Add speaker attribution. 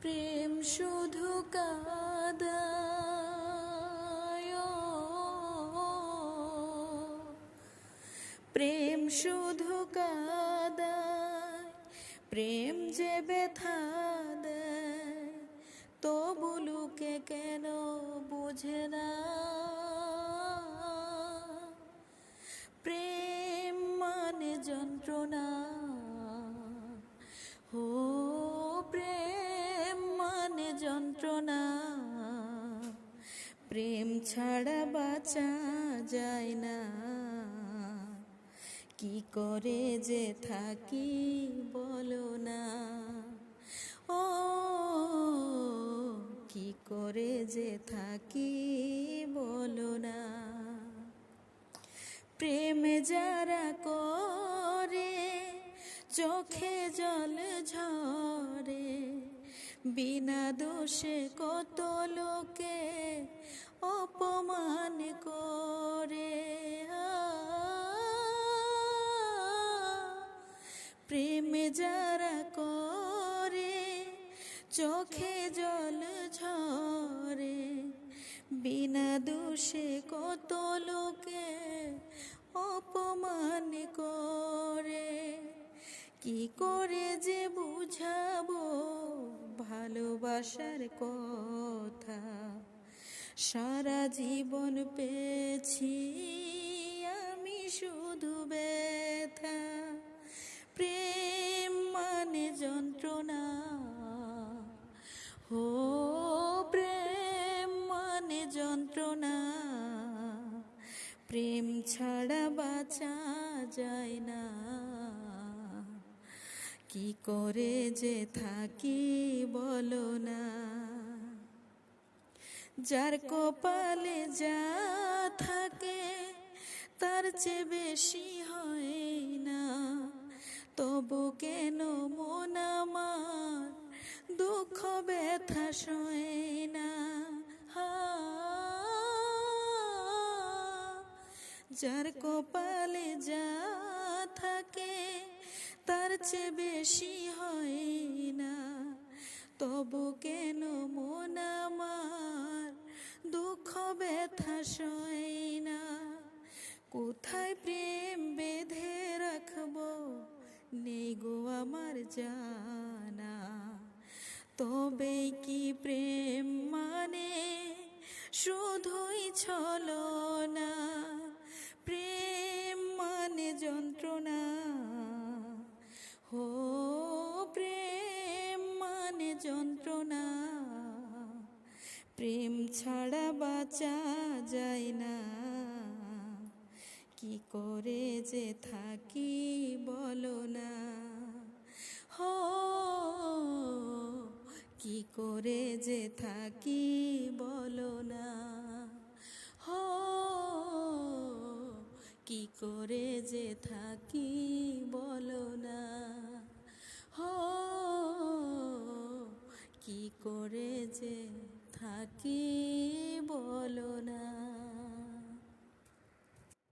Speaker 1: প্রেম শুধু কাদায়। প্রেম শুধু কাদায়, প্রেম যে ব্যথা দেয়, তবু কেন বুঝে না? প্রেম মানে যন্ত্রণা প্রেম ছাড়া বাঁচা যায় না। কি করে যে থাকি বলো না। ও, কি করে যে থাকি বলো না। প্রেম যারা করে, চোখে জল ঝরে বিনা দোষে কত লোকে অপমান করে? প্রেম যারা করে, চোখে জল ঝরে। বিনা দোষে কত লোকে অপমান করে? কি করে যে বুঝাবো ভালোবাসার কথা। সারা জীবন পেয়েছি আমি শুধু ব্যথা। প্রেম মানে যন্ত্রণা। ও, প্রেম মানে যন্ত্রণা। প্রেম ছাড়া বাঁচা যায় না। কি করে যে থাকি বলো না। যার কপালে যা থাকে তার চেয়ে বেশি হয় না। তবু কেন মন আমার দুঃখ ব্যথা সয় না? যার কপালে যা থাকে তার চেয়ে বেশি হয় না। তবু কেন মন আমার দুঃখ, ব্যথা সয় না? কোথায় প্রেম বেঁধে রাখব? নেই গো আমার জানা। তবে কি প্রেম মানে? শুধুই ছলো প্রেম ছাড়া বাঁচা যায় না। কি করে যে থাকি বলো না। হো, কি করে যে থাকি বলো না। হো, কি করে যে থাকি বলো না। কি করে যে থাকি বলো না।